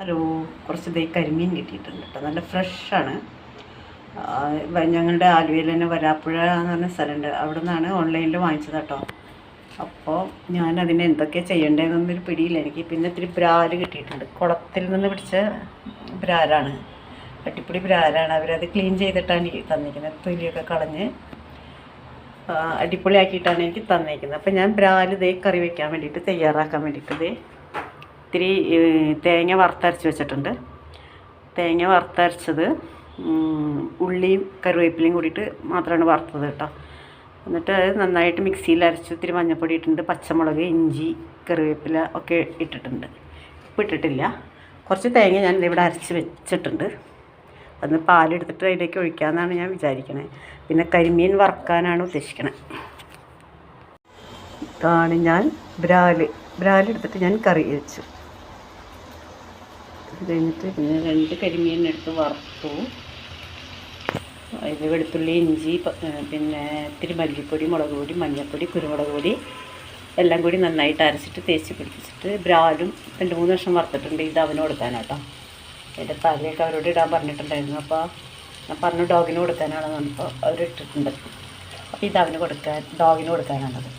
Hello കുറച്ച് ദേ കരിമീൻ കിട്ടിയിട്ടുണ്ട് കേട്ടോ. നല്ല ഫ്രഷാണ്. ഞങ്ങളുടെ ആലുവയിൽ തന്നെ വരാപ്പുഴ എന്ന് പറഞ്ഞ സ്ഥലമുണ്ട് അവിടെ നിന്നാണ് ഓൺലൈനിൽ വാങ്ങിച്ചത് കേട്ടോ. അപ്പോൾ ഞാൻ അതിനെ എന്തൊക്കെ ചെയ്യേണ്ടതെന്നൊരു പിടിയില്ല എനിക്ക്. പിന്നെ ഇത്തിരി ബ്രാൽ കിട്ടിയിട്ടുണ്ട്. കുളത്തിൽ നിന്ന് പിടിച്ച ബ്രാലാണ് അട്ടിപ്പൊടി ബ്രാലാണ് അവരത് ക്ലീൻ ചെയ്തിട്ടാണ് തന്നിരിക്കുന്നത്. തൊലിയൊക്കെ കളഞ്ഞ് അടിപൊളിയാക്കിയിട്ടാണ് എനിക്ക് തന്നേക്കുന്നത്. അപ്പം ഞാൻ ബ്രാൽ ദേ കറി വയ്ക്കാൻ വേണ്ടിയിട്ട് തയ്യാറാക്കാൻ വേണ്ടിയിട്ട് ഇത്തിരി തേങ്ങ വറുത്തരച്ച് വെച്ചിട്ടുണ്ട്. തേങ്ങ വറുത്തരച്ചത് ഉള്ളിയും കറിവേപ്പിലയും കൂടിയിട്ട് മാത്രമാണ് വറുത്തത് കേട്ടോ. എന്നിട്ട് അത് നന്നായിട്ട് മിക്സിയിൽ അരച്ച് ഇത്തിരി മഞ്ഞൾപ്പൊടി ഇട്ടിട്ടുണ്ട്. പച്ചമുളക് ഇഞ്ചി കറിവേപ്പില ഒക്കെ ഇട്ടിട്ടുണ്ട്. ഉപ്പ് ഇട്ടിട്ടില്ല. കുറച്ച് തേങ്ങ ഞാൻ ഇവിടെ അരച്ച് വെച്ചിട്ടുണ്ട്. അന്ന് പാലെടുത്തിട്ട് അതിലേക്ക് ഒഴിക്കാമെന്നാണ് ഞാൻ വിചാരിക്കണേ. പിന്നെ കരിമീൻ വറുക്കാനാണ് ഉദ്ദേശിക്കണേ. ഇതാണ് ഞാൻ ബ്രാൽ. ബ്രാലെടുത്തിട്ട് ഞാൻ കറി വെച്ചു. അത് കഴിഞ്ഞിട്ട് പിന്നെ രണ്ട് കരിമീൻ എടുത്ത് വറുത്തു. അതിൽ വെളുത്തുള്ളി ഇഞ്ചി പിന്നെ ഇത്തിരി മല്ലിപ്പൊടി മുളക് പൊടി മഞ്ഞൾപ്പൊടി കുരുമുളക് പൊടി എല്ലാം കൂടി നന്നായിട്ട് അരച്ചിട്ട് തേച്ച് പിടിപ്പിച്ചിട്ട് ബ്രാലും രണ്ട് മൂന്ന് വർഷം വറുത്തിട്ടുണ്ട്. ഇത് അവന് കൊടുക്കാനാട്ടോ. എന്റെ തലയൊക്കെ അവരോട് ഇടാൻ പറഞ്ഞിട്ടുണ്ടായിരുന്നു. അപ്പോൾ ഞാൻ പറഞ്ഞു ഡോഗിന് കൊടുക്കാനാണെന്ന് പറഞ്ഞപ്പോൾ അവരിട്ടിട്ടുണ്ട് അപ്പോൾ ഇത് അവന് കൊടുക്കാൻ ഡോഗിന് കൊടുക്കാനാണത്.